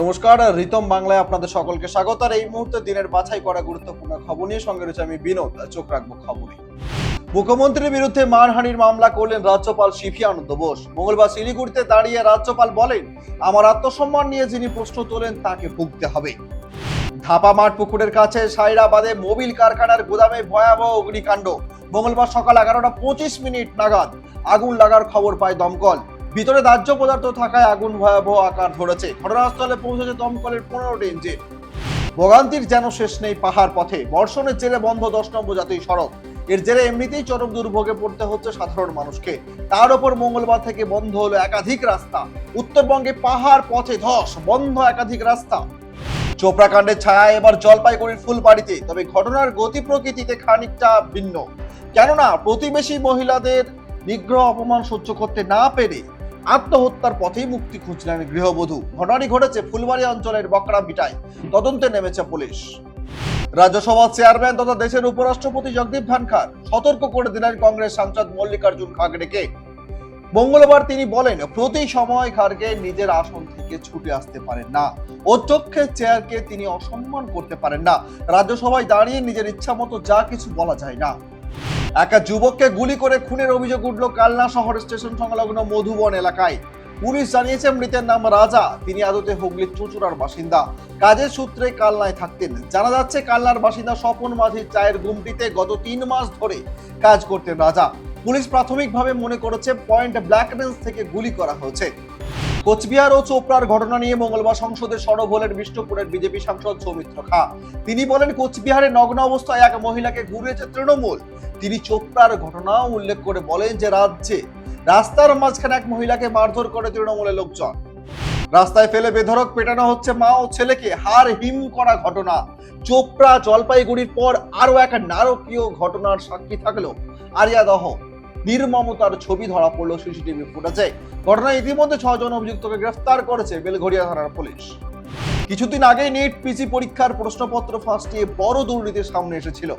নমস্কার, রিতম বাংলায় আপনাদের সকলকে স্বাগত, আর এই মুহূর্তে দিনের বাছাই করা গুরুত্বপূর্ণ খবর নিয়ে সঙ্গে রয়েছে আমি বিনোদ চোখ রাখব খবরে। মুখ্যমন্ত্রীর বিরুদ্ধে মারহানির মামলা করলেন রাজ্যপাল শিফি আনন্দ বোস। মঙ্গলবার শিলিগুড়িতে দাঁড়িয়ে রাজ্যপাল বলেন, আমার আত্মসম্মান নিয়ে যিনি প্রশ্ন তোলেন, তাকে ভুগতে হবে। ধাপা মাঠ পুকুরের কাছে সাইরাবাদে মোবিল কারখানার গুদামে ভয়াবহ অগ্নিকাণ্ড। মঙ্গলবার সকাল এগারোটা পঁচিশ মিনিট নাগাদ আগুন লাগার খবর পায় দমকল। ভিতরে দাহ্য পদার্থ থাকায় আগুন ভয়াবহ আকার ধরেছে। ঘটনাস্থলে পৌঁছেছে দমকলের পনেরোটি ইঞ্জিন ভোগান্তির যেন শেষ নেই পাহাড় পথে। বর্ষণের জেরে বন্ধ দশ নম্বর জাতীয় সড়ক। এর জেরে এমনিতেই চরম দুর্ভোগে পড়তে হচ্ছে সাধারণ মানুষকে। তার উপর মঙ্গলবার থেকে বন্ধ হলো একাধিক রাস্তা। উত্তরবঙ্গে পাহাড় পথে ধস, বন্ধ একাধিক রাস্তা। চোপড়া কাণ্ডের ছায়া এবার জলপাইগুড়ির ফুলবাড়িতে। তবে ঘটনার গতি প্রকৃতিতে খানিকটা ভিন্ন। কেননা, প্রতিবেশী মহিলাদের নিগ্রহ অপমান সহ্য করতে না পেরে আত্মহত্যার পথেই মুক্তি খুঁজলেন গৃহবধূ। ঘটনাটি ঘটেছে ফুলবাড়ি অঞ্চলের বকরা বিটায় তদন্তে নেমেছে পুলিশ। রাজ্যসভার চেয়ারম্যান তথা দেশের উপরাষ্ট্রপতি জগদীপ ধনখড় সতর্ক করে দিলেন কংগ্রেস সাংসদ মল্লিকার্জুন খাগড়েকে। মঙ্গলবার তিনি বলেন, প্রতি সময় খার্গে নিজের আসন থেকে ছুটে আসতে পারেন না। অধ্যক্ষের চেয়ারকে তিনি অসম্মান করতে পারেন না। রাজ্যসভায় দাঁড়িয়ে নিজের ইচ্ছা মতো যা কিছু বলা যায় না। একা যুবককে গুলি করে খুনের অভিযোগ উঠল কালনা শহর স্টেশন সংলগ্ন মধুবন এলাকায়। পুলিশ জানিয়েছে মৃতের নাম রাজা। তিনি আদতে হুগলির চুচুড়ার বাসিন্দা। কাজের সূত্রে কালনায় থাকতেন। জানা যাচ্ছে কালনার বাসিন্দা স্বপন মাঝির চায়ের গুমটিতে গত তিন মাস ধরে কাজ করতেন রাজা। পুলিশ প্রাথমিকভাবে মনে করেছে পয়েন্ট ব্ল্যাক থেকে গুলি করা হয়েছে। কোচবিহার ও চোপড়ার ঘটনা নিয়ে মঙ্গলবার সংসদে সরব হলেন বিষ্ণুপুরের বিজেপি সাংসদ সৌমিত্র খা। তিনি বলেন, কোচবিহারে নগ্ন অবস্থায় এক মহিলাকে ঘুরিয়েছে তৃণমূল। তিনি চোপড়ার ঘটনাও উল্লেখ করে বলেন যে, রাজ্যে রাস্তার মাঝখানে এক মহিলাকে মারধর করে তৃণমূলের লোকজন। রাস্তায় ফেলে বেধরক পেটানো হচ্ছে মা ও ছেলেকে। হার হিম করা ঘটনা। চোপড়া জলপাইগুড়ির পর আরও এক নারকীয় ঘটনার সাক্ষী থাকল। আরিয়াদহ নির্মমতার ছবি ধরা পড়ল সিসিটিভি ফুটেজে। ঘটনায় ইতিমধ্যে ছজন অভিযুক্তকে গ্রেফতার করেছে বেলঘড়িয়া থানার পুলিশ। কিছুদিন আগে নেট পিজি পরীক্ষার প্রশ্নপত্র ফাঁস নিয়ে বড় দুর্নীতির সামনে এসেছিল।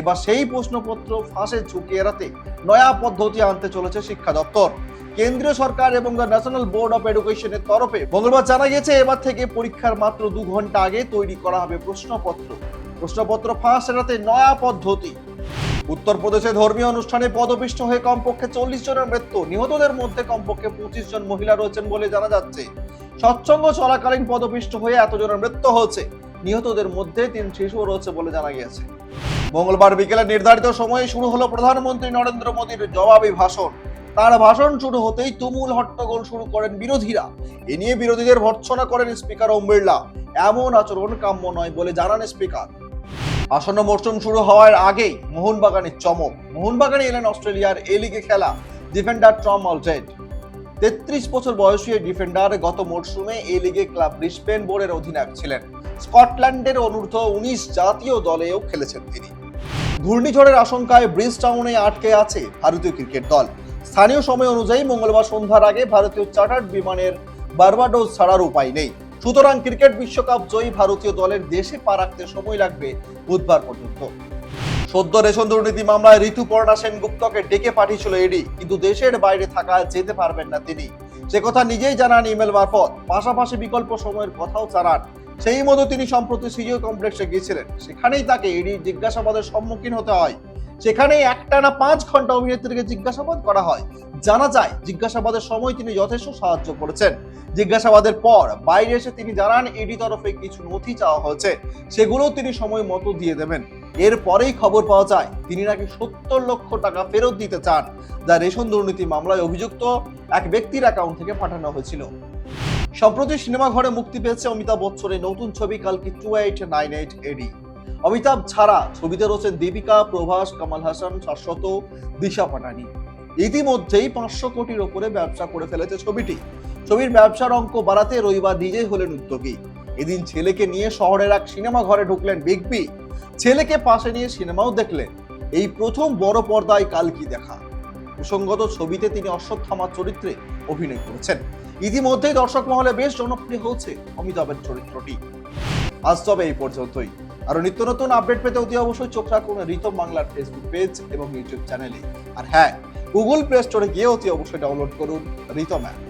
এবার সেই প্রশ্নপত্র ফাঁসের ঝুঁকি এড়াতে নয়া পদ্ধতি আনতে চলেছে শিক্ষা দপ্তর। কেন্দ্রীয় সরকার এবং দ্য ন্যাশনাল বোর্ড অফ এডুকেশনের তরফে মঙ্গলবার জানা গেছে এবার থেকে পরীক্ষার মাত্র দু ঘণ্টা আগে তৈরি করা হবে প্রশ্নপত্র। প্রশ্নপত্র ফাঁস এড়াতে নয়া পদ্ধতি উত্তরপ্রদেশে ধর্মীয় অনুষ্ঠানে পদপিষ্ট হয়ে কমপক্ষে চল্লিশ জনের মৃত্যু। নিহতদের মধ্যে কমপক্ষে পঁচিশ জন মহিলা রয়েছেন বলে জানা যাচ্ছে। সৎসঙ্গ চলাকালীন পদপিষ্ট হয়ে এতজনের মৃত্যু হয়েছে। নিহতদের মধ্যে তিন শিশু রয়েছে বলে জানা গিয়েছে। মঙ্গলবার বিকেলে নির্ধারিত সময়ে শুরু হলো প্রধানমন্ত্রী নরেন্দ্র মোদীর জবাবি ভাষণ। তার ভাষণ শুরু হতেই তুমুল হট্টগোল শুরু করেন বিরোধীরা। এ নিয়ে বিরোধীদের ভর্ৎসনা করেন স্পিকার ওম বিড়লা। এমন আচরণ কাম্য নয় বলে জানান স্পিকার। আসন্ন মরশুম শুরু হওয়ার আগেই মোহনবাগানের চমক। মোহনবাগানে এলেন অস্ট্রেলিয়ার এ লিগে খেলা ডিফেন্ডার টম অলজেড তেত্রিশ বছর বয়সী এই ডিফেন্ডার গত মরশুমে এ লিগে ক্লাব ব্রিসবেন বোর্ডের অধিনায়ক ছিলেন। স্কটল্যান্ডের অনূর্ধ্ব উনিশ জাতীয় দলেও খেলেছেন তিনি। ঘূর্ণিঝড়ের আশঙ্কায় ব্রিজ টাউনে আটকে আছে ভারতীয় ক্রিকেট দল। স্থানীয় সময় অনুযায়ী মঙ্গলবার সন্ধ্যার আগে ভারতীয় চার্টার্ড বিমানের বার্বাডোস ছাড়ার উপায় নেই। সুতরাং ক্রিকেট বিশ্বকাপ জয়ী ভারতীয় দলের দেশে পা রাখতে সময় লাগবে বুধবার পর্যন্ত। সদ্য রেশন দুর্নীতি মামলায় ঋতুপর্ণা সেনগুপ্তকে ডেকে পাঠিয়েছিল এডি, কিন্তু দেশের বাইরে থাকা যেতে পারবেন না তিনি। সে কথা নিজেই জানান ইমেল মারফত, পাশাপাশি বিকল্প সময়ের কথাও জানান। সেই মতো তিনি সম্প্রতি সিজিও কমপ্লেক্সে গিয়েছিলেন, সেখানেই তাকে এডি জিজ্ঞাসাবাদের সম্মুখীন হতে হয়। সেখানেই একটানা পাঁচ ঘণ্টা অভিনেত্রীকে জিজ্ঞাসাবাদ করা হয়। জানা যায়, জিজ্ঞাসাবাদের সময় তিনি যথেষ্ট সাহায্য করেছেন। জিজ্ঞাসাবাদের পর বাইরে এসে তিনি জানান ইডি তরফে কিছু নথি চাওয়া হয়েছে। সেগুলো তিনি সময় মতো দিয়ে দেবেন। এরপরেই খবর পাওয়া যায়, তিনি নাকি সত্তর লক্ষ টাকা ফেরত দিতে চান। যা রেশন দুর্নীতি মামলায় অভিযুক্ত এক ব্যক্তির অ্যাকাউন্ট থেকে পাঠানো হয়েছিল। সম্প্রতি সিনেমা ঘরে মুক্তি পেয়েছে অমিতাভ বচ্চনের নতুন ছবি কালকি two eight nine eight AD. Amitabh ছাড়া ছবিতে রয়েছেন দীপিকা, প্রভাস, কামাল হাসান, শাশ্বত, দিশা পাটানি ইতিমধ্যেই পাঁচশো কোটির ওপরে ব্যবসা করে ফেলেছে ছবিটি। ছবির ব্যবসার অঙ্ক বাড়াতে রবিবার নিজেই হলেন উদ্যোগী। এদিন ছেলেকে নিয়ে শহরের এক সিনেমা ঘরে ঢুকলেন বিগ বি। ছেলেকে পাশে নিয়ে সিনেমাও দেখলেন। এই প্রথম বড় পর্দায় কালকি দেখা? প্রসঙ্গত ছবিতে তিনি অশ্বত্থামার চরিত্রে অভিনয় করেছেন। ইতিমধ্যেই দর্শক মহলে বেশ জনপ্রিয় হয়েছে অমিতাভের চরিত্রটি। আজ তবে এই পর্যন্তই। আরও নিত্য নতুন আপডেট পেতে অতি অবশ্যই চোখ রাখুন ঋতম বাংলার ফেসবুক পেজ এবং ইউটিউব চ্যানেলে আর হ্যাঁ গুগল প্লে স্টোরে গিয়ে অতি অবশ্যই ডাউনলোড করুন ঋতম অ্যাপ